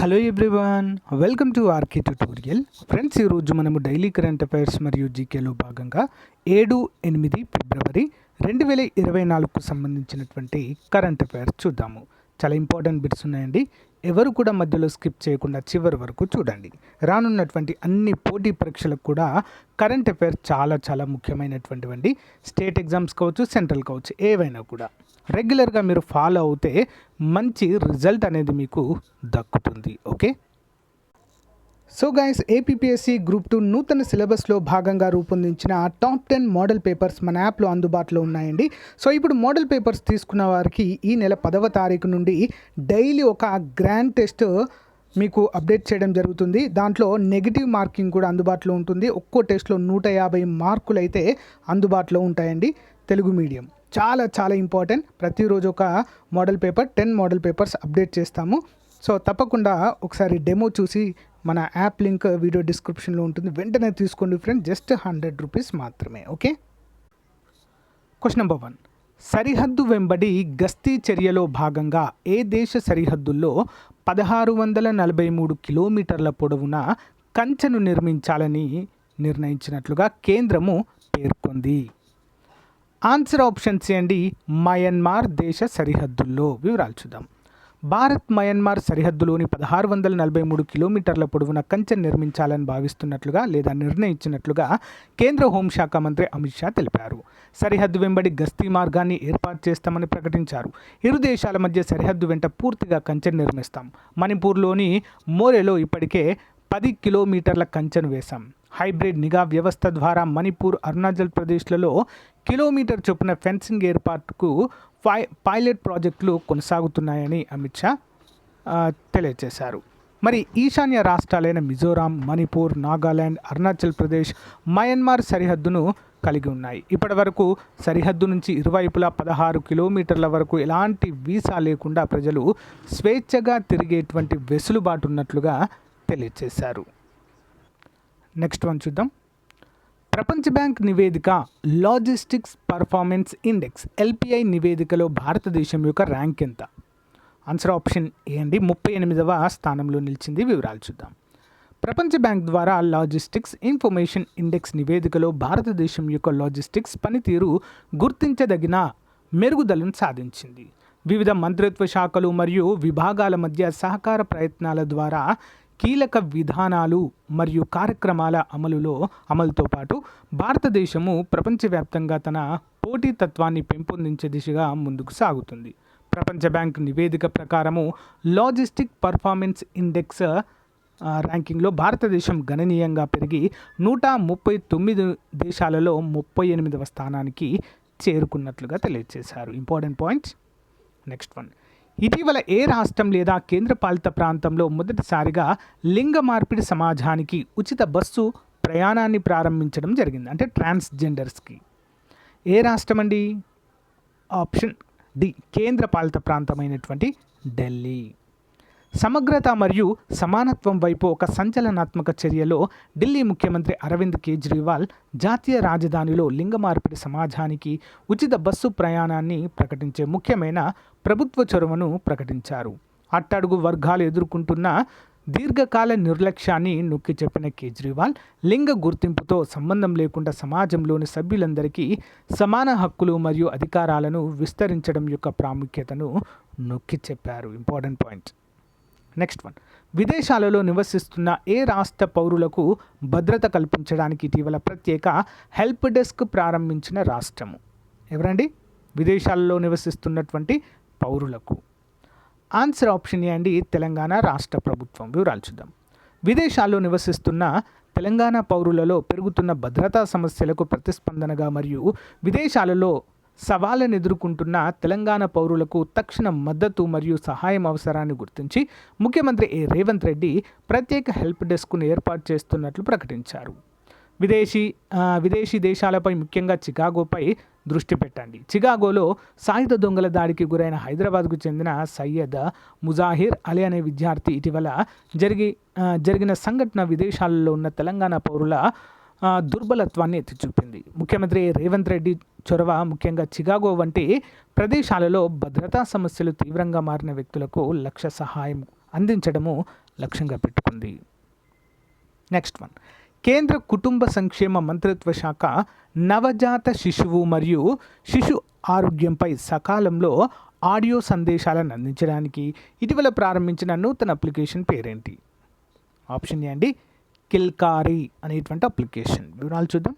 Hello everyone welcome to RK tutorial. Friends ఈరోజు మనము daily current affairs మరియు జీకేలో భాగంగా ఏడు ఎనిమిది ఫిబ్రవరి రెండు వేల ఇరవై నాలుగుకు సంబంధించినటువంటి కరెంట్ అఫైర్స్ చూద్దాము. చాలా ఇంపార్టెంట్ బిట్స్ ఉన్నాయండి. ఎవరు కూడా మధ్యలో స్కిప్ చేయకుండా చివరి వరకు చూడండి. రానున్నటువంటి అన్ని పోటీ పరీక్షలకు కూడా కరెంట్ అఫైర్స్ చాలా చాలా ముఖ్యమైనటువంటివండి. స్టేట్ ఎగ్జామ్స్ కావచ్చు సెంట్రల్ కావచ్చు ఏవైనా కూడా. రెగ్యులర్గా మీరు ఫాలో అవుతే మంచి రిజల్ట్ అనేది మీకు దక్కుతుంది okay? So guys APSC group two నూతన సిలబస్లో భాగంగా రూపొందించిన టాప్ టెన్ మోడల్ పేపర్స్ మన యాప్లో అందుబాటులో ఉన్నాయండి. సో ఇప్పుడు మోడల్ పేపర్స్ తీసుకున్న వారికి ఈ నెల పదవ తారీఖు నుండి డైలీ ఒక గ్రాండ్ టెస్ట్ మీకు అప్డేట్ చేయడం జరుగుతుంది. దాంట్లో నెగిటివ్ మార్కింగ్ కూడా అందుబాటులో ఉంటుంది. ఒక్కో టెస్ట్లో నూట యాభై మార్కులు అయితే అందుబాటులో ఉంటాయండి. తెలుగు మీడియం. చాలా చాలా ఇంపార్టెంట్ ప్రతిరోజు ఒక model paper ten model papers update చేస్తాము. సో తప్పకుండా ఒకసారి డెమో చూసి మన యాప్ లింక్ వీడియో డిస్క్రిప్షన్లో ఉంటుంది. వెంటనే తీసుకోండి ఫ్రెండ్ జస్ట్ హండ్రెడ్ రూపీస్ మాత్రమే ఓకే క్వశ్చన్ నెంబర్ వన్ సరిహద్దు వెంబడి గస్తీ చర్యలో భాగంగా ఏ దేశ సరిహద్దుల్లో పదహారు వందల నలభై మూడు కిలోమీటర్ల పొడవున కంచెను నిర్మించాలని నిర్ణయించినట్లుగా కేంద్రము పేర్కొంది. ఆన్సర్ ఆప్షన్ చేయండి మయన్మార్ దేశ సరిహద్దుల్లో. వివరాలు చూద్దాం. భారత్ మయన్మార్ సరిహద్దులోని పదహారు వందల నలభై మూడు కిలోమీటర్ల పొడవున కంచె నిర్మించాలని భావిస్తున్నట్లుగా లేదా నిర్ణయించినట్లుగా కేంద్ర హోంశాఖ మంత్రి అమిత్ షా తెలిపారు. సరిహద్దు వెంబడి గస్తీ మార్గాన్ని ఏర్పాటు చేస్తామని ప్రకటించారు. ఇరు దేశాల మధ్య సరిహద్దు వెంట పూర్తిగా కంచె నిర్మిస్తాం. మణిపూర్లోని మోరెలో ఇప్పటికే పది కిలోమీటర్ల కంచెను వేశాం. హైబ్రిడ్ నిఘా వ్యవస్థ ద్వారా మణిపూర్ అరుణాచల్ ప్రదేశ్లలో కిలోమీటర్ చొప్పున ఫెన్సింగ్ ఏర్పాటుకు పై పైలట్ ప్రాజెక్టులు కొనసాగుతున్నాయని అమిత్ షా తెలియజేశారు. మరి ఈశాన్య రాష్ట్రాలైన మిజోరాం మణిపూర్ నాగాలాండ్ అరుణాచల్ ప్రదేశ్ మయన్మార్ సరిహద్దును కలిగి ఉన్నాయి. ఇప్పటి వరకు సరిహద్దు నుంచి ఇరువైపులా పదహారు కిలోమీటర్ల వరకు ఎలాంటి వీసా లేకుండా ప్రజలు స్వేచ్ఛగా తిరిగేటువంటి వెసులుబాటు ఉన్నట్లుగా తెలియజేశారు. నెక్స్ట్ వన్ చూద్దాం. ప్రపంచ బ్యాంక్ నివేదిక లాజిస్టిక్స్ పర్ఫార్మెన్స్ ఇండెక్స్ ఎల్పిఐ నివేదికలో భారతదేశం యొక్క ర్యాంక్ ఎంత? ఆన్సర్ ఆప్షన్ ఏ అండి. ముప్పై ఎనిమిదవ స్థానంలో నిలిచింది వివరాలు చూద్దాం. ప్రపంచ బ్యాంక్ ద్వారా లాజిస్టిక్స్ ఇన్ఫర్మేషన్ ఇండెక్స్ నివేదికలో భారతదేశం యొక్క లాజిస్టిక్స్ పనితీరు గుర్తించదగిన మెరుగుదలను సాధించింది. వివిధ మంత్రిత్వ శాఖలు మరియు విభాగాల మధ్య సహకార ప్రయత్నాల ద్వారా కీలక విధానాలు మరియు కార్యక్రమాల అమలులో అమలుతో పాటు భారతదేశము ప్రపంచవ్యాప్తంగా తన పోటీతత్వాన్ని పెంపొందించే దిశగా ముందుకు సాగుతుంది. ప్రపంచ బ్యాంక్ నివేదిక ప్రకారము లాజిస్టిక్ పర్ఫార్మెన్స్ ఇండెక్స్ ర్యాంకింగ్లో భారతదేశం గణనీయంగా పెరిగి నూట ముప్పై తొమ్మిది దేశాలలో ముప్పై ఎనిమిదవ స్థానానికి చేరుకున్నట్లుగా తెలియజేశారు ఇంపార్టెంట్ పాయింట్స్? Next one. ఇటీవల ఏ రాష్ట్రం లేదా కేంద్రపాలిత ప్రాంతంలో మొదటిసారిగా లింగ మార్పిడి సమాజానికి ఉచిత బస్సు ప్రయాణాన్ని ప్రారంభించడం జరిగింది అంటే ట్రాన్స్జెండర్స్కి. ఏ రాష్ట్రం అండి ఆప్షన్ డి కేంద్రపాలిత ప్రాంతమైనటువంటి ఢిల్లీ. సమగ్రత మరియు సమానత్వం వైపు ఒక సంచలనాత్మక చర్యలో ఢిల్లీ ముఖ్యమంత్రి అరవింద్ కేజ్రీవాల్ జాతీయ రాజధానిలో లింగ మార్పిడి సమాజానికి ఉచిత బస్సు ప్రయాణాన్ని ప్రకటించే ముఖ్యమైన ప్రభుత్వ చొరవను ప్రకటించారు. అట్టడుగు వర్గాలు ఎదుర్కొంటున్న దీర్ఘకాల నిర్లక్ష్యాన్ని నొక్కి చెప్పిన కేజ్రీవాల్ లింగ గుర్తింపుతో సంబంధం లేకుండా సమాజంలోని సభ్యులందరికీ సమాన హక్కులు మరియు అధికారాలను విస్తరించడం యొక్క ప్రాముఖ్యతను నొక్కి చెప్పారు. Important point. Next one. విదేశాలలో నివసిస్తున్న ఏ రాష్ట్ర పౌరులకు భద్రత కల్పించడానికి ఇటీవల ప్రత్యేక హెల్ప్ డెస్క్ ప్రారంభించిన రాష్ట్రము. ఎవరండి? విదేశాలలో నివసిస్తున్నటువంటి పౌరులకు. ఆన్సర్ ఆప్షన్ ఏ అండి తెలంగాణ రాష్ట్ర ప్రభుత్వం. వివరాలు చూద్దాం. విదేశాల్లో నివసిస్తున్న తెలంగాణ పౌరులలో పెరుగుతున్న భద్రతా సమస్యలకు ప్రతిస్పందనగా మరియు విదేశాలలో సవాళ్ళను ఎదుర్కొంటున్న తెలంగాణ పౌరులకు తక్షణ మద్దతు మరియు సహాయం అవసరాన్ని గుర్తించి ముఖ్యమంత్రి ఏ రేవంత్ రెడ్డి ప్రత్యేక హెల్ప్ డెస్క్ను ఏర్పాటు చేస్తున్నట్లు ప్రకటించారు. విదేశీ విదేశీ దేశాలపై ముఖ్యంగా చికాగోపై దృష్టి పెట్టండి. చికాగోలో సాయుధ దొంగల దాడికి గురైన హైదరాబాద్కు చెందిన సయ్యద్ ముజాహిర్ అలీ అనే విద్యార్థి ఇటీవల జరిగి జరిగిన సంఘటన విదేశాలలో ఉన్న తెలంగాణ పౌరుల దుర్బలత్వాన్ని ఎత్తి చూపింది ముఖ్యమంత్రి రేవంత్ రెడ్డి చొరవ ముఖ్యంగా చికాగో వంటి ప్రదేశాలలో భద్రతా సమస్యలు తీవ్రంగా మారిన వ్యక్తులకు లక్ష్య సహాయం అందించడము లక్ష్యంగా పెట్టుకుంది. Next one. కేంద్ర కుటుంబ సంక్షేమ మంత్రిత్వ శాఖ నవజాత శిశువు మరియు శిశు ఆరోగ్యంపై సకాలంలో ఆడియో సందేశాలను అందించడానికి ఇటీవల ప్రారంభించిన నూతన అప్లికేషన్ పేరేంటి? ఆప్షన్ ఏ అండి కిల్కారీ అనేటువంటి అప్లికేషన్. వివరాలు చూద్దాం.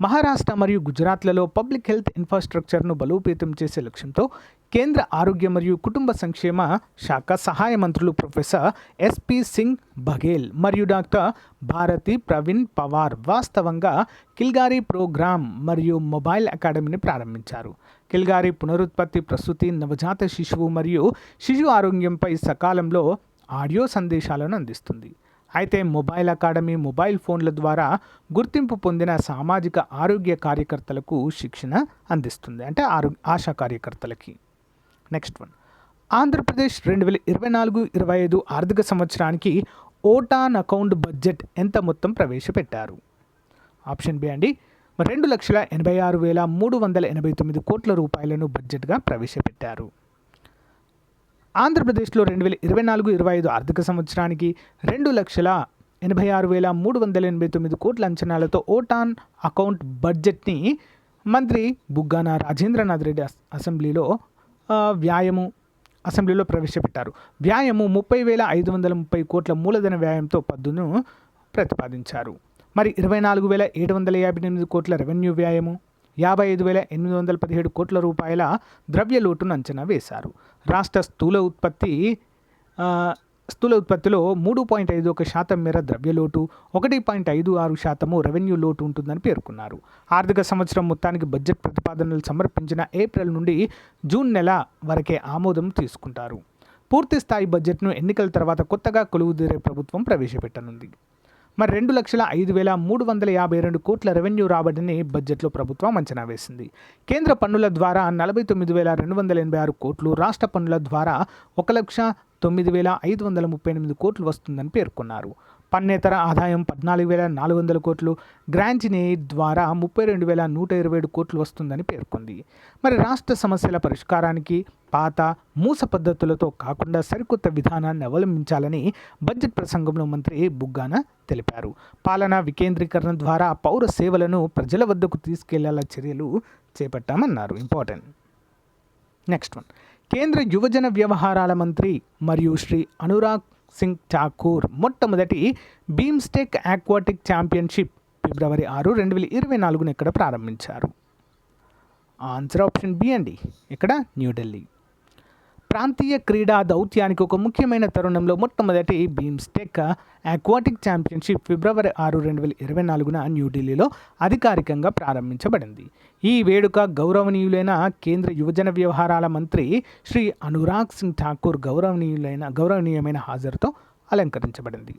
మహారాష్ట్ర మరియు గుజరాత్లలో పబ్లిక్ హెల్త్ ఇన్ఫ్రాస్ట్రక్చర్ను బలోపేతం చేసే లక్ష్యంతో కేంద్ర ఆరోగ్య మరియు కుటుంబ సంక్షేమ శాఖ సహాయ మంత్రులు ప్రొఫెసర్ ఎస్పి సింగ్ బఘేల్ మరియు డాక్టర్ భారతి ప్రవీణ్ పవార్ వాస్తవంగా కిల్గారి ప్రోగ్రామ్ మరియు మొబైల్ అకాడమీని ప్రారంభించారు. కిల్గారి పునరుత్పత్తి ప్రసూతి నవజాత శిశువు మరియు శిశు ఆరోగ్యంపై సకాలంలో ఆడియో సందేశాలను అందిస్తుంది. అయితే మొబైల్ అకాడమీ మొబైల్ ఫోన్ల ద్వారా గుర్తింపు పొందిన సామాజిక ఆరోగ్య కార్యకర్తలకు శిక్షణ అందిస్తుంది. అంటే ఆరో ఆశా కార్యకర్తలకి. నెక్స్ట్ వన్ ఆంధ్రప్రదేశ్ రెండు వేల ఇరవై నాలుగు ఇరవై ఐదు ఆర్థిక సంవత్సరానికి ఓటాన్ అకౌంట్ బడ్జెట్ ఎంత మొత్తం ప్రవేశపెట్టారు? ఆప్షన్ బి అండి రెండు లక్షల ఎనభై ఆరు వేల మూడు వందల ఎనభై తొమ్మిది కోట్ల రూపాయలను బడ్జెట్గా ప్రవేశపెట్టారు. ఆంధ్రప్రదేశ్లో రెండు వేల ఇరవై నాలుగు ఇరవై ఐదు ఆర్థిక సంవత్సరానికి రెండు లక్షల ఎనభై ఆరు వేల మూడు వందల ఎనభై తొమ్మిది కోట్ల అంచనాలతో ఓటాన్ అకౌంట్ బడ్జెట్ని మంత్రి బుగ్గాన రాజేంద్రనాథ్ రెడ్డి అస్- అసెంబ్లీలో వ్యాయము అసెంబ్లీలో ప్రవేశపెట్టారు. వ్యాయము ముప్పై వేల ఐదు వందల ముప్పై కోట్ల మూలధన వ్యాయంతో పద్దును ప్రతిపాదించారు. మరి ఇరవై నాలుగు వేల ఏడు వందల యాభై ఎనిమిది కోట్ల రెవెన్యూ వ్యాయము యాభై ఐదు వేల ఎనిమిది వందల పదిహేడు కోట్ల రూపాయల ద్రవ్య లోటును అంచనా వేశారు. రాష్ట్ర స్థూల ఉత్పత్తి స్థూల ఉత్పత్తిలో మూడు పాయింట్ ఐదు ఒక శాతం మేర ద్రవ్యలోటు ఒకటి పాయింట్ ఐదు ఆరు శాతము రెవెన్యూ లోటు ఉంటుందని పేర్కొన్నారు. ఆర్థిక సంవత్సరం మొత్తానికి బడ్జెట్ ప్రతిపాదనలు సమర్పించిన ఏప్రిల్ నుండి జూన్ నెల వరకే ఆమోదం తీసుకుంటారు. పూర్తి స్థాయి బడ్జెట్ను ఎన్నికల తర్వాత కొత్తగా కొలువుదీరే ప్రభుత్వం ప్రవేశపెట్టనుంది. మరి రెండు లక్షల ఐదు వేల మూడు వందల యాభై రెండు కోట్ల రెవెన్యూ రాబడిని బడ్జెట్లో ప్రభుత్వం అంచనా వేసింది. కేంద్ర పన్నుల ద్వారా నలభై తొమ్మిది వేల రెండు వందల ఎనభై ఆరు కోట్లు రాష్ట్ర పన్నుల ద్వారా ఒక లక్ష తొమ్మిది వేల ఐదు వందల ముప్పై ఎనిమిది కోట్లు వస్తుందని పేర్కొన్నారు. పన్నేతర ఆదాయం పద్నాలుగు వేల నాలుగు వందల కోట్లు గ్రాంచిని ద్వారా ముప్పై రెండు వేల నూట ఇరవై ఏడు కోట్లు వస్తుందని పేర్కొంది. మరి రాష్ట్ర సమస్యల పరిష్కారానికి పాత మూస పద్ధతులతో కాకుండా సరికొత్త విధానాన్ని అవలంబించాలని బడ్జెట్ ప్రసంగంలో మంత్రి బుగ్గాన తెలిపారు. పాలనా వికేంద్రీకరణ ద్వారా పౌర సేవలను ప్రజల వద్దకు తీసుకెళ్ళేలా చర్యలు చేపట్టామన్నారు. ఇంపార్టెంట్. Next one. కేంద్ర యువజన వ్యవహారాల మంత్రి మరియు శ్రీ అనురాగ్ సింగ్ ఠాకూర్ మొట్టమొదటి బీమ్స్టెక్ ఆక్వాటిక్ ఛాంపియన్షిప్ ఫిబ్రవరి ఆరు రెండు వేల ఇరవై నాలుగున ఇక్కడ ప్రారంభించారు. ఆన్సర్ ఆప్షన్ బి అండి. ఇక్కడ న్యూఢిల్లీ ప్రాంతీయ క్రీడా దౌత్యానికి ఒక ముఖ్యమైన తరుణంలో మొట్టమొదటి బీమ్స్టెక్ ఆక్వాటిక్ ఛాంపియన్షిప్ ఫిబ్రవరి ఆరు రెండు వేల ఇరవై నాలుగున న్యూఢిల్లీలో అధికారికంగా ప్రారంభించబడింది. ఈ వేడుక గౌరవనీయులైన కేంద్ర యువజన వ్యవహారాల మంత్రి శ్రీ అనురాగ్ సింగ్ ఠాకూర్ గౌరవనీయులైన గౌరవనీయమైన హాజరుతో అలంకరించబడింది.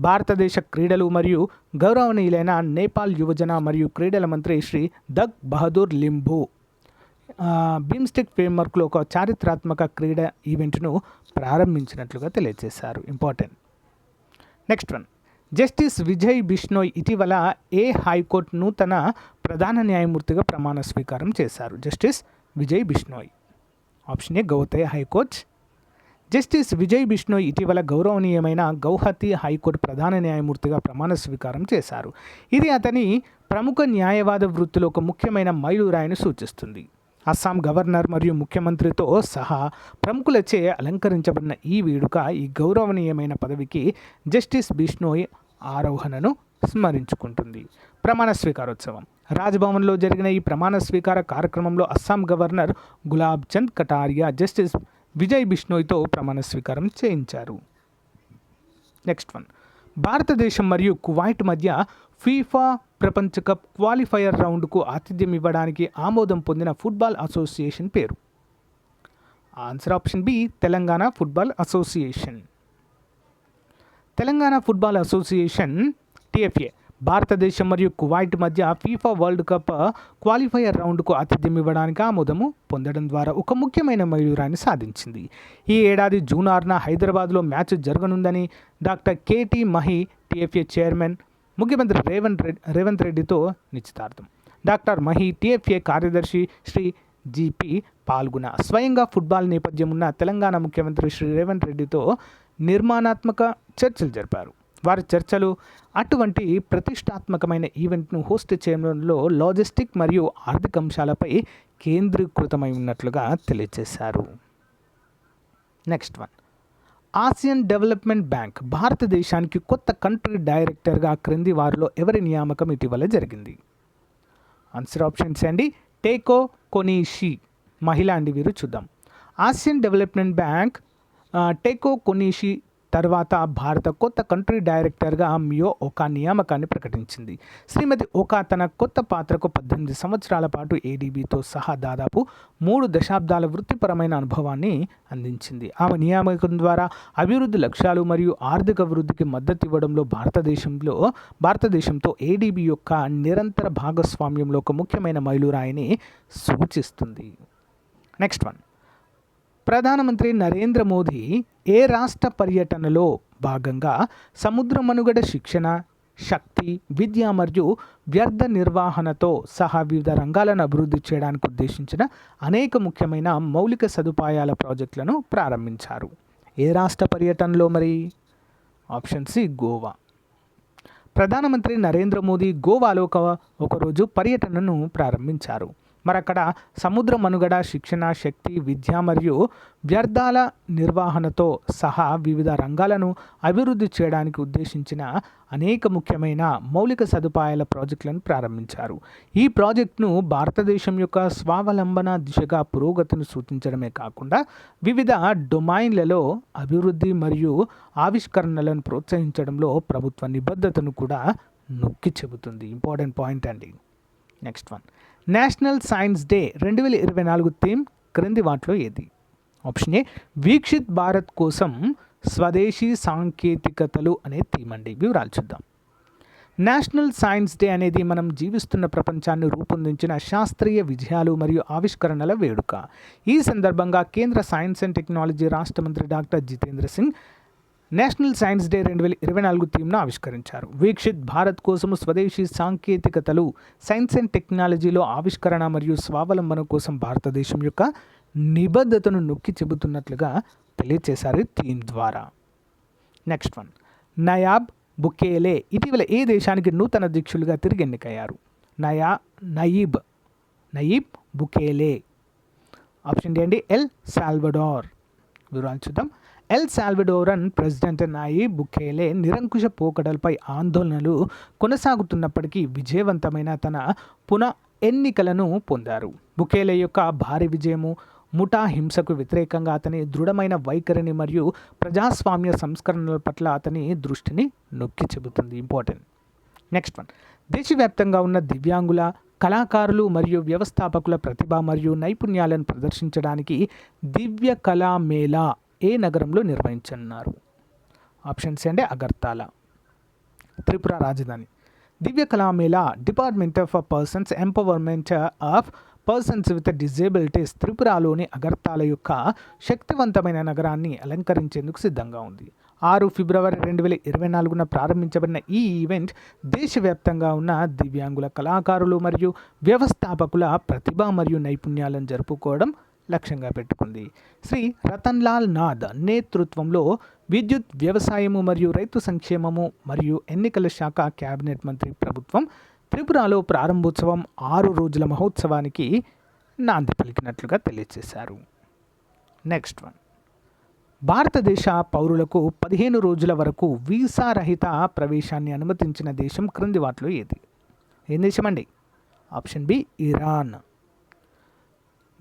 భారతదేశ క్రీడలు మరియు గౌరవనీయులైన నేపాల్ యువజన మరియు క్రీడల మంత్రి శ్రీ దగ్ బహదూర్ లింబు బీమ్స్టెక్ ఫ్రేమ్వర్క్లో ఒక చారిత్రాత్మక క్రీడ ఈవెంట్ను ప్రారంభించినట్లుగా తెలియజేశారు. Important. Next one. Justice Vijay Bishnoi ఇటీవల ఏ హైకోర్టు నూతన ప్రధాన న్యాయమూర్తిగా ప్రమాణ స్వీకారం చేశారు? Justice Vijay Bishnoi. Option A గౌతయ high court. Justice Vijay Bishnoi ఇటీవల గౌరవనీయమైన గౌహతి హైకోర్టు ప్రధాన న్యాయమూర్తిగా ప్రమాణ స్వీకారం చేశారు. ఇది అతని ప్రముఖ న్యాయవాద వృత్తిలో ఒక ముఖ్యమైన మైలురాయిని సూచిస్తుంది. అస్సాం గవర్నర్ మరియు ముఖ్యమంత్రితో సహా ప్రముఖులచే అలంకరించబడిన ఈ వేడుక ఈ గౌరవనీయమైన పదవికి జస్టిస్ బిష్ణోయ్ ఆరోహణను స్మరించుకుంటుంది. ప్రమాణ స్వీకారోత్సవం. రాజ్భవన్లో జరిగిన ఈ ప్రమాణ స్వీకార కార్యక్రమంలో అస్సాం గవర్నర్ గులాబ్ చంద్ కటారియా జస్టిస్ విజయ్ బిష్ణోయ్తో ప్రమాణ స్వీకారం చేయించారు. Next one. భారతదేశం మరియు కువైట్ మధ్య ఫీఫా ప్రపంచ కప్ క్వాలిఫైయర్ రౌండ్కు ఆతిథ్యం ఇవ్వడానికి ఆమోదం పొందిన ఫుట్బాల్ అసోసియేషన్ పేరు. Answer option B Telangana football association. Telangana football association TFA భారతదేశం మరియు కువైట్ మధ్య ఫీఫా వరల్డ్ కప్ క్వాలిఫైయర్ రౌండ్కు ఆతిథ్యం ఇవ్వడానికి ఆమోదము పొందడం ద్వారా ఒక ముఖ్యమైన మైలురాయిని సాధించింది. ఈ ఏడాది జూన్ ఆరున హైదరాబాద్లో match జరగనుందని doctor KT Mahi TFA chairman ముఖ్యమంత్రి రేవంత్ రెడ్డి రేవంత్ రెడ్డితో నిశ్చితార్థం. డాక్టర్ మహి టీఎఫ్ఏ కార్యదర్శి శ్రీ జిపి పాల్గొన స్వయంగా ఫుట్బాల్ నేపథ్యం ఉన్న తెలంగాణ ముఖ్యమంత్రి శ్రీ రేవంత్ రెడ్డితో నిర్మాణాత్మక చర్చలు జరిపారు. వారి చర్చలు అటువంటి ప్రతిష్టాత్మకమైన ఈవెంట్ను హోస్ట్ చేయడంలో లాజిస్టిక్ మరియు ఆర్థిక అంశాలపై కేంద్రీకృతమై ఉన్నట్లుగా తెలియజేశారు next one. Asian development bank భారతదేశానికి కొత్త కంట్రీ డైరెక్టర్గా క్రింది వారిలో ఎవరి నియామకం ఇటీవల జరిగింది? ఆన్సర్ ఆప్షన్స్ అండి. టేకో కొనీషి మహిళ అండి వీరు చూద్దాం. Asian development bank Takeo Konishi తర్వాత భారత కొత్త కంట్రీ డైరెక్టర్గా మియో ఓకా నియామకాన్ని ప్రకటించింది. శ్రీమతి ఓకా తన కొత్త పాత్రకు పద్దెనిమిది సంవత్సరాల పాటు ఏడీబీతో సహా దాదాపు మూడు దశాబ్దాల వృత్తిపరమైన అనుభవాన్ని అందించింది. ఆమె నియామకం ద్వారా అభివృద్ధి లక్ష్యాలు మరియు ఆర్థిక వృద్ధికి మద్దతు ఇవ్వడంలో భారతదేశంలో భారతదేశంతో ఏడీబీ యొక్క నిరంతర భాగస్వామ్యంలో ఒక ముఖ్యమైన మైలురాయిని సూచిస్తుంది. Next one. ప్రధానమంత్రి నరేంద్ర మోదీ ఏ రాష్ట్ర పర్యటనలో భాగంగా సముద్ర మనుగడ శిక్షణ శక్తి విద్య మరియు వ్యర్థ నిర్వహణతో సహా వివిధ రంగాలను అభివృద్ధి చేయడానికి ఉద్దేశించిన అనేక ముఖ్యమైన మౌలిక సదుపాయాల ప్రాజెక్టులను ప్రారంభించారు. ఏ రాష్ట్ర పర్యటనలో మరి? Option C Goa. ప్రధానమంత్రి నరేంద్ర మోదీ గోవాలో ఒక ఒకరోజు పర్యటనను ప్రారంభించారు. మరి అక్కడ సముద్ర మనుగడ శిక్షణ శక్తి విద్య మరియు వ్యర్థాల నిర్వహణతో సహా వివిధ రంగాలను అభివృద్ధి చేయడానికి ఉద్దేశించిన అనేక ముఖ్యమైన మౌలిక సదుపాయాల ప్రాజెక్టులను ప్రారంభించారు. ఈ ప్రాజెక్టును భారతదేశం యొక్క స్వావలంబన దిశగా పురోగతిని సూచించడమే కాకుండా వివిధ డొమైన్లలో అభివృద్ధి మరియు ఆవిష్కరణలను ప్రోత్సహించడంలో ప్రభుత్వ నిబద్ధతను కూడా నొక్కి చెబుతుంది. ఇంపార్టెంట్ పాయింట్ అండి. Next one. National science day రెండు వేల ఇరవై నాలుగు థీమ్ క్రింది వాటిలో ఏది? ఆప్షన్ ఏ వీక్షిత్ భారత్ కోసం స్వదేశీ సాంకేతికతలు అనే థీమ్ అండి. వివరాలు చూద్దాం. నేషనల్ సైన్స్ డే అనేది మనం జీవిస్తున్న ప్రపంచాన్ని రూపొందించిన శాస్త్రీయ విజయాలు మరియు ఆవిష్కరణల వేడుక. ఈ సందర్భంగా కేంద్ర సైన్స్ అండ్ టెక్నాలజీ రాష్ట్ర మంత్రి doctor Jitendra Singh national science day రెండు వేల ఇరవై నాలుగు థీమ్ను ఆవిష్కరించారు. వీక్షిత్ భారత్ కోసం స్వదేశీ సాంకేతికతలు సైన్స్ అండ్ టెక్నాలజీలో ఆవిష్కరణ మరియు స్వావలంబన కోసం భారతదేశం యొక్క నిబద్ధతను నొక్కి చెబుతున్నట్లుగా తెలియచేశారు ఈ థీమ్ ద్వారా. Next one. నయాబ్ బుకేలే ఇటీవల ఏ దేశానికి నూతన అధ్యక్షులుగా తిరిగి ఎన్నికయ్యారు? నయా Nayib Nayib Bukele. Option D అండి ఎల్ సాల్వడార్. వివరాలు చూద్దాం. ఎల్ సాల్వడోరన్ ప్రెసిడెంట్ నాయి బుకేలే నిరంకుశ పోకడలపై ఆందోళనలు కొనసాగుతున్నప్పటికీ విజయవంతమైన తన పునః ఎన్నికలను పొందారు. బుకేలే యొక్క భారీ విజయము ముఠా హింసకు వ్యతిరేకంగా అతని దృఢమైన వైఖరిని మరియు ప్రజాస్వామ్య సంస్కరణల పట్ల అతని దృష్టిని నొక్కి చెబుతుంది. ఇంపార్టెంట్. Next one. దేశవ్యాప్తంగా ఉన్న దివ్యాంగుల కళాకారులు మరియు వ్యవస్థాపకుల ప్రతిభ మరియు నైపుణ్యాలను ప్రదర్శించడానికి దివ్య కళా మేళా ఏ నగరంలో నిర్వహించనున్నారు? ఆప్షన్స్ అంటే అగర్తాల. త్రిపుర రాజధాని. Divya Kala Mela department of persons empowerment of persons with disabilities త్రిపురలోని Agartala యొక్క శక్తివంతమైన నగరాన్ని అలంకరించేందుకు సిద్ధంగా ఉంది. ఆరు ఫిబ్రవరి రెండు వేల ఇరవై నాలుగున ప్రారంభించబడిన ఈ ఈవెంట్ దేశవ్యాప్తంగా ఉన్న దివ్యాంగుల కళాకారులు మరియు వ్యవస్థాపకుల ప్రతిభ మరియు నైపుణ్యాలను జరుపుకోవడం లక్ష్యంగా పెట్టుకుంది. శ్రీ రతన్ లాల్ నాథ్ నేతృత్వంలో విద్యుత్ వ్యవసాయము మరియు రైతు సంక్షేమము మరియు ఎన్నికల శాఖ కేబినెట్ మంత్రి ప్రభుత్వం త్రిపురలో ప్రారంభోత్సవం ఆరు రోజుల మహోత్సవానికి నాంది పలికినట్లుగా తెలియజేశారు నెక్స్ట్ వన్. భారతదేశ పౌరులకు పదిహేను రోజుల వరకు వీసా రహిత ప్రవేశాన్ని అనుమతించిన దేశం క్రింది వాటిలో ఏది? ఏం దేశం అండి ఆప్షన్ బి ఇరాన్.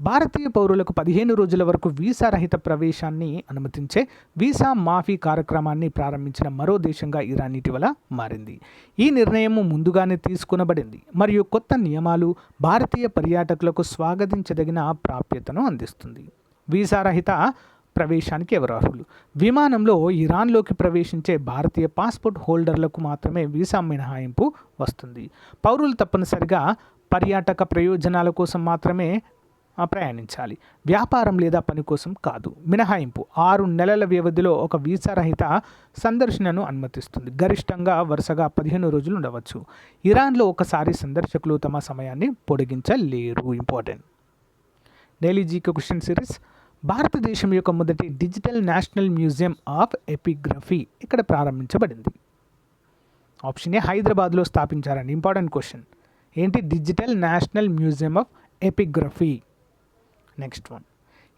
భారతీయ పౌరులకు పదిహేను రోజుల వరకు వీసా రహిత ప్రవేశాన్ని అనుమతించే వీసా మాఫీ కార్యక్రమాన్ని ప్రారంభించిన మరో దేశంగా ఇరాన్ ఇటీవల మారింది. ఈ నిర్ణయం ముందుగానే తీసుకునబడింది. మరియు కొత్త నియమాలు భారతీయ పర్యాటకులకు స్వాగతించదగిన ప్రాప్యతను అందిస్తుంది. వీసా రహిత ప్రవేశానికి ఎవరు అర్హులు? విమానంలో ఇరాన్లోకి ప్రవేశించే భారతీయ పాస్పోర్ట్ హోల్డర్లకు మాత్రమే వీసా మినహాయింపు వస్తుంది. పౌరులు తప్పనిసరిగా పర్యాటక ప్రయోజనాల కోసం మాత్రమే ప్రయాణించాలి. వ్యాపారం లేదా పని కోసం కాదు. మినహాయింపు. ఆరు నెలల వ్యవధిలో ఒక వీసా రహిత సందర్శనను అనుమతిస్తుంది. గరిష్టంగా వరుసగా పదిహేను రోజులు ఉండవచ్చు. ఇరాన్లో ఒకసారి సందర్శకులు తమ సమయాన్ని పొడిగించలేరు. Important. Daily GK question series. భారతదేశం యొక్క మొదటి digital national museum of epigraphy ఇక్కడ ప్రారంభించబడింది? ఆప్షన్ ఏ హైదరాబాద్లో స్థాపించారండి ఇంపార్టెంట్ క్వశ్చన్. ఏంటి? Digital national museum of epigraphy. Next one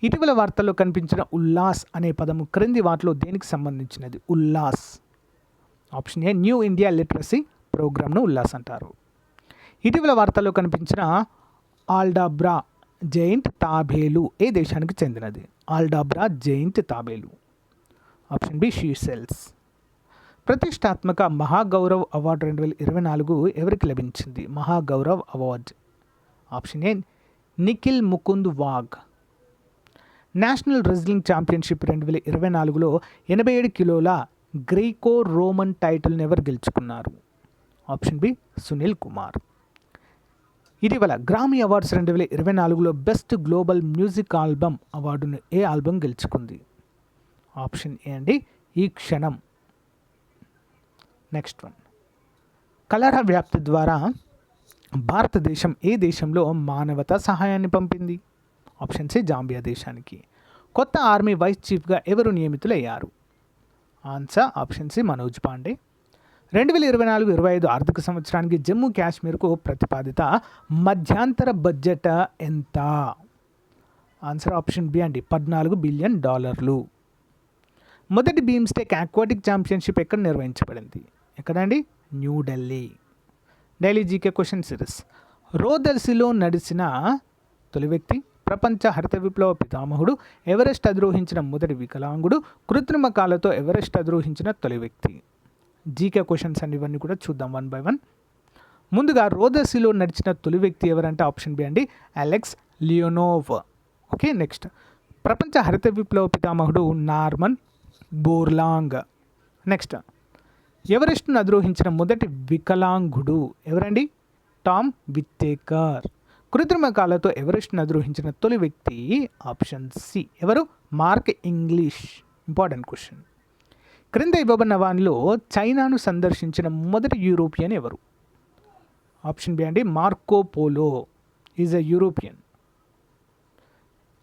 ఇటీవల వార్తల్లో కనిపించిన ఉల్లాస్ అనే పదము క్రింది వాటిలో దేనికి సంబంధించినది? Ullas. Option A new India literacy ప్రోగ్రామ్ను ఉల్లాస్ అంటారు. ఇటీవల వార్తల్లో కనిపించిన ఆల్డాబ్రా జైంట్ తాబేలు ఏ దేశానికి చెందినది? ఆల్డాబ్రా జైంట్ తాబేలు. ఆప్షన్ బి షీసెల్స్ ప్రతిష్టాత్మక మహాగౌరవ్ అవార్డు రెండు వేల ఇరవై నాలుగు ఎవరికి లభించింది? Mahagaurav award. Option A Nikhil Mukund Wagh. National wrestling championship రెండు వేల ఇరవై నాలుగులో ఎనభై ఏడు కిలోల గ్రీకో రోమన్ టైటిల్ని ఎవరు గెలుచుకున్నారు? Option B Sunil Kumar. ఇటీవల గ్రామీ అవార్డ్స్ రెండు వేల ఇరవై నాలుగులో బెస్ట్ గ్లోబల్ మ్యూజిక్ ఆల్బమ్ అవార్డును ఏ ఆల్బమ్ గెలుచుకుంది? ఆప్షన్ ఏ అండి ఈ క్షణం. Next one. కలరా వ్యాప్తి ద్వారా భారతదేశం ఏ దేశంలో మానవతా సహాయాన్ని పంపింది? ఆప్షన్ సి జాంబియా దేశానికి. కొత్త ఆర్మీ వైస్ చీఫ్గా ఎవరు నియమితులయ్యారు? Answer option C Manoj Pande. రెండు వేల ఇరవై నాలుగు ఇరవై ఐదు ఆర్థిక సంవత్సరానికి జమ్మూ కాశ్మీర్కు ప్రతిపాదిత మధ్యాంతర బడ్జెట్ ఎంత? ఆన్సర్ ఆప్షన్ బి అండి పద్నాలుగు బిలియన్ డాలర్లు. మొదటి బీమ్స్టెక్ ఆక్వాటిక్ ఛాంపియన్షిప్ ఎక్కడ నిర్వహించబడింది? ఎక్కడండి? New Delhi daily GK question series. రోదర్సిలో నడిచిన తొలి వ్యక్తి ప్రపంచ హరిత విప్లవ పితామహుడు ఎవరెస్ట్ అధిరోహించిన మొదటి వికలాంగుడు కృత్రిమ కాలతో ఎవరెస్ట్ అధిరోహించిన తొలి వ్యక్తి. జీకే క్వశ్చన్స్ అండ్ ఇవన్నీ కూడా చూద్దాం వన్ బై వన్. ముందుగా రోదసిలో నడిచిన తొలి వ్యక్తి ఎవరంటే ఆప్షన్ బి అండి అలెక్స్ లియోనోవ్. Okay next. ప్రపంచ హరిత విప్లవ పితామహుడు నార్మన్ బోర్లాంగ్. నెక్స్ట్. ఎవరెస్ట్ను అధిరోహించిన మొదటి వికలాంగుడు ఎవరండి? Tom Whittaker. కృత్రిమ కాలతో ఎవరెస్ట్ను అధిరోహించిన తొలి వ్యక్తి ఆప్షన్ సి. ఎవరు? Mark Inglis. Important question. క్రింద ఇవ్వబడిన వానిలో చైనాను సందర్శించిన మొదటి యూరోపియన్ ఎవరు? ఆప్షన్ బి అండి Marco Polo. Is a European.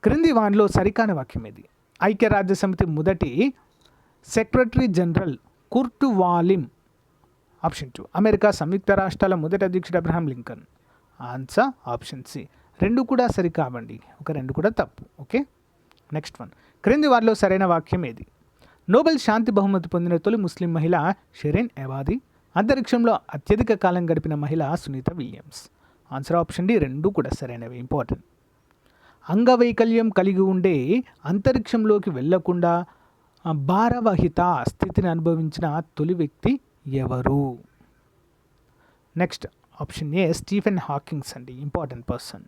క్రింది వానిలో సరికాని వాక్యం ఇది ఐక్యరాజ్య సమితి మొదటి secretary general Kurt Waldheim. Option two. America సంయుక్త రాష్ట్రాల మొదటి అధ్యక్షుడు Abraham Lincoln. Answer option C. రెండు కూడా సరికావండి. ఒక రెండు కూడా తప్పు. ఓకే? Next one. క్రింది వారిలో సరైన వాక్యం ఏది? నోబెల్ శాంతి బహుమతి పొందిన తొలి ముస్లిం మహిళ షెరీన్ ఎవాది అంతరిక్షంలో అత్యధిక కాలం గడిపిన మహిళ Sunita Williams. Answer option D. రెండు కూడా సరైనవి. ఇంపార్టెంట్. అంగవైకల్యం కలిగి ఉండే అంతరిక్షంలోకి వెళ్ళకుండా భారవహిత స్థితిని అనుభవించిన తొలి వ్యక్తి ఎవరు? Next option A Stephen Hawkings అండి ఇంపార్టెంట్ పర్సన్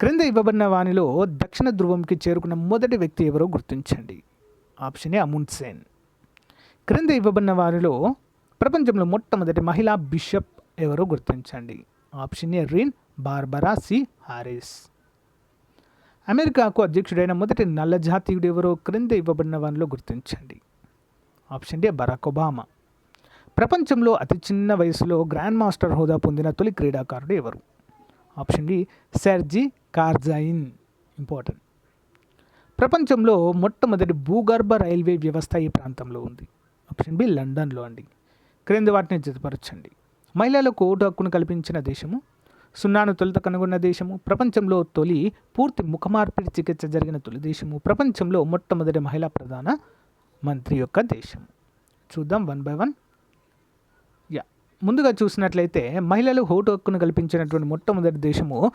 క్రింద ఇవ్వబడిన వానిలో దక్షిణ ధ్రువంకి చేరుకున్న మొదటి వ్యక్తి ఎవరో గుర్తించండి. ఆప్షన్ ఏ అమున్ సేన్ క్రింద ఇవ్వబడిన వారిలో ప్రపంచంలో మొట్టమొదటి మహిళా బిషప్ ఎవరో గుర్తించండి. ఆప్షన్ ఏ రీన్ బార్బరా సి హారిస్ అమెరికాకు అధ్యక్షుడైన మొదటి నల్ల జాతీయుడు ఎవరో క్రింద ఇవ్వబడిన వారిలో గుర్తించండి. Option D Barack Obama. ప్రపంచంలో అతి చిన్న వయసులో గ్రాండ్ మాస్టర్ హోదా పొందిన తొలి క్రీడాకారుడు ఎవరు? Option D Sergey Karjakin important. ప్రపంచంలో మొట్టమొదటి భూగర్భ రైల్వే వ్యవస్థ ఈ ప్రాంతంలో ఉంది. ఆప్షన్ బి లండన్లో అండి. క్రింది వాటిని జతపరచండి. మహిళలకు ఓటు హక్కును కల్పించిన దేశము? సున్నాను తొలుత కనుగొన్న దేశము ప్రపంచంలో తొలి పూర్తి ముఖమార్పిడి చికిత్స జరిగిన తొలి దేశము ప్రపంచంలో మొట్టమొదటి మహిళా ప్రధాన మంత్రి యొక్క దేశము. చూద్దాం వన్ బై వన్. యా ముందుగా చూసినట్లయితే మహిళలు హోటు హక్కును కల్పించినటువంటి మొట్టమొదటి దేశము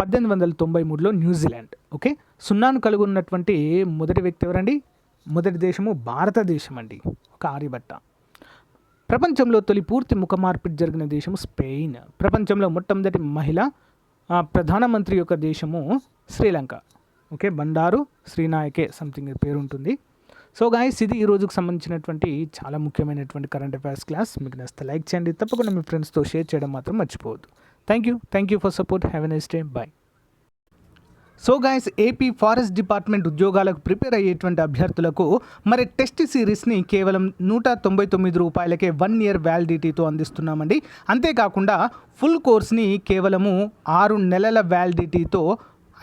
పద్దెనిమిది వందల తొంభై మూడులో న్యూజిలాండ్. ఓకే? సున్నాను కలిగి ఉన్నటువంటి మొదటి వ్యక్తి ఎవరండి? మొదటి దేశము భారతదేశం అండి ఒక ఆర్యభట్ట. ప్రపంచంలో తొలి పూర్తి ముఖ మార్పిడి జరిగిన దేశము స్పెయిన్. ప్రపంచంలో మొట్టమొదటి మహిళ ప్రధానమంత్రి యొక్క దేశము Sri Lanka. Okay Bandaranaike something పేరు ఉంటుంది. సో గాయస్ ఇది ఈ రోజుకు సంబంధించినటువంటి చాలా ముఖ్యమైనటువంటి కరెంట్ అఫైర్స్ క్లాస్ మీకు నచ్చితే లైక్ చేయండి. తప్పకుండా మీ ఫ్రెండ్స్తో షేర్ చేయడం మాత్రం మర్చిపోవద్దు. Thank you thank you for support have a nice day bye so guys AP forest department ఉద్యోగాలకు ప్రిపేర్ అయ్యేటువంటి అభ్యర్థులకు మరి టెస్ట్ సిరీస్ని కేవలం నూట తొంభై తొమ్మిది రూపాయలకే వన్ ఇయర్ వ్యాలిడిటీతో అందిస్తున్నామండి. అంతేకాకుండా ఫుల్ కోర్స్ని కేవలము ఆరు నెలల వ్యాలిడిటీతో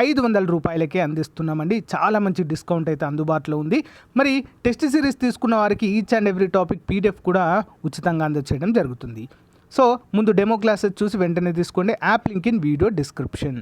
ఐదు వందల రూపాయలకే అందిస్తున్నామండి. చాలా మంచి డిస్కౌంట్ అయితే అందుబాటులో ఉంది. మరి టెస్ట్ సిరీస్ తీసుకున్న వారికి each and every topic PDF కూడా ఉచితంగా అందచేయడం జరుగుతుంది. సో ముందు డెమో క్లాసెస్ చూసి వెంటనే తీసుకోండి. App link in video description